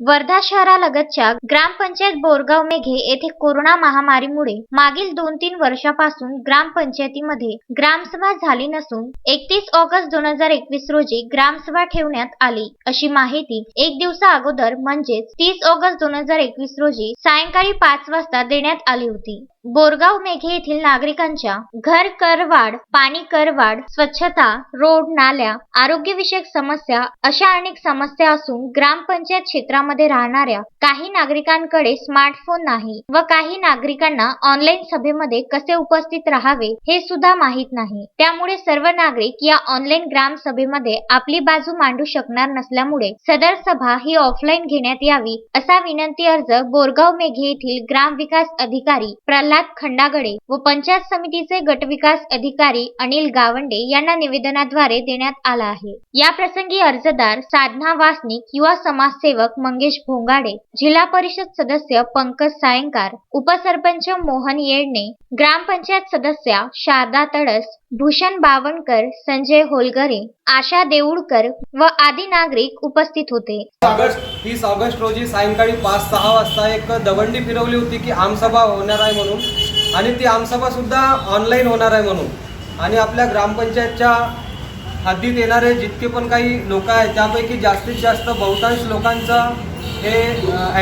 वर्धा शहरालगतच्या ग्रामपंचायत बोरगाव मेघे येथे कोरोना महामारीमुळे मागील दोन तीन वर्षापासून ग्रामपंचायतीमध्ये ग्रामसभा झाली नसून एकतीस ऑगस्ट दोन हजार एकवीस रोजी ग्रामसभा ठेवण्यात आली. अशी माहिती एक दिवसा अगोदर म्हणजेच तीस ऑगस्ट दोन हजार एकवीस रोजी सायंकाळी पाच वाजता देण्यात आली होती. बोरगाव मेघे येथील नागरिकांच्या घर करवाढ पाणी करवाढ स्वच्छता रोड नाल्या आरोग्यविषयक समस्या अशा अनेक समस्या असून ग्रामपंचायत क्षेत्रामध्ये राहणाऱ्या काही नागरिकांकडे स्मार्टफोन नाही व काही नागरिकांना ऑनलाईन सभेमध्ये कसे उपस्थित राहावे हे सुद्धा माहीत नाही. त्यामुळे सर्व नागरिक या ऑनलाईन ग्राम सभेमध्ये आपली बाजू मांडू शकणार नसल्यामुळे सदर सभा ही ऑफलाईन घेण्यात यावी असा विनंती अर्ज बोरगाव मेघे येथील ग्रामविकास अधिकारी प्रल्हाद खंडागडे व पंचायत समितीचे गटविकास अधिकारी अनिल गावंडे यांना निवेदनाद्वारे देण्यात आला आहे. या प्रसंगी अर्जदार साधना वासनिक युवा समाजसेवक मंगेश भोंगाडे जिल्हा परिषद सदस्य पंकज सायंकार उपसरपंच मोहन येडणे ग्रामपंचायत सदस्या शारदा तडस भूषण बावनकर संजय होलगरे आशा देऊळकर व आदी नागरिक उपस्थित होते. ऑगस्ट तीस ऑगस्ट रोजी सायंकाळी पाच सहा वाजता एक दवंडी फिरवली होती की आमसभा होणार आहे म्हणून. आणि ती आमसभा सुद्धा ऑनलाईन होणार आहे म्हणून. आणि आपल्या ग्रामपंचायतच्या हद्दीत येणारे जितके पण काही लोक आहेत त्यापैकी जास्तीत जास्त बहुतांश लोकांचा हे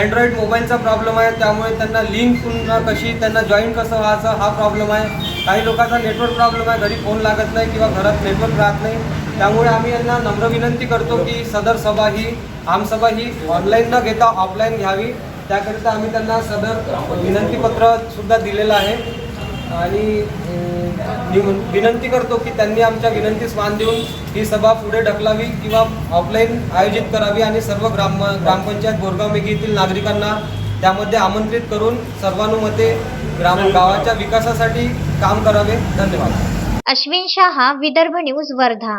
अँड्रॉइड मोबाईलचा प्रॉब्लेम आहे. त्यामुळे त्यांना लिंक पुन्हा कशी त्यांना जॉईन कसं व्हायचं हा प्रॉब्लेम आहे. काही लोकांचा नेटवर्क प्रॉब्लेम आहे. घरी फोन लागत नाही किंवा घरात नेटवर्क राहत नाही. त्यामुळे आम्ही यांना नम्र विनंती करतो की सदर सभा ही आमसभा ही ऑनलाईन न घेता ऑफलाईन घ्यावी. त्याकरिता आम्ही त्यांना सदर विनंतीपत्र सुद्धा दिलेलं आहे. आणि विनंती करतो की त्यांनी आमच्या विनंतीस मान देऊन ही सभा पुढे ढकलावी किंवा ऑफलाईन आयोजित करावी आणि सर्व ग्राम ग्रामपंचायत बोरगाव मेघीतील येथील नागरिकांना त्यामध्ये आमंत्रित करून सर्वानुमते ग्राम गावाच्या विकासासाठी काम करावे. धन्यवाद. अश्विन शहा विदर्भ न्यूज वर्धा.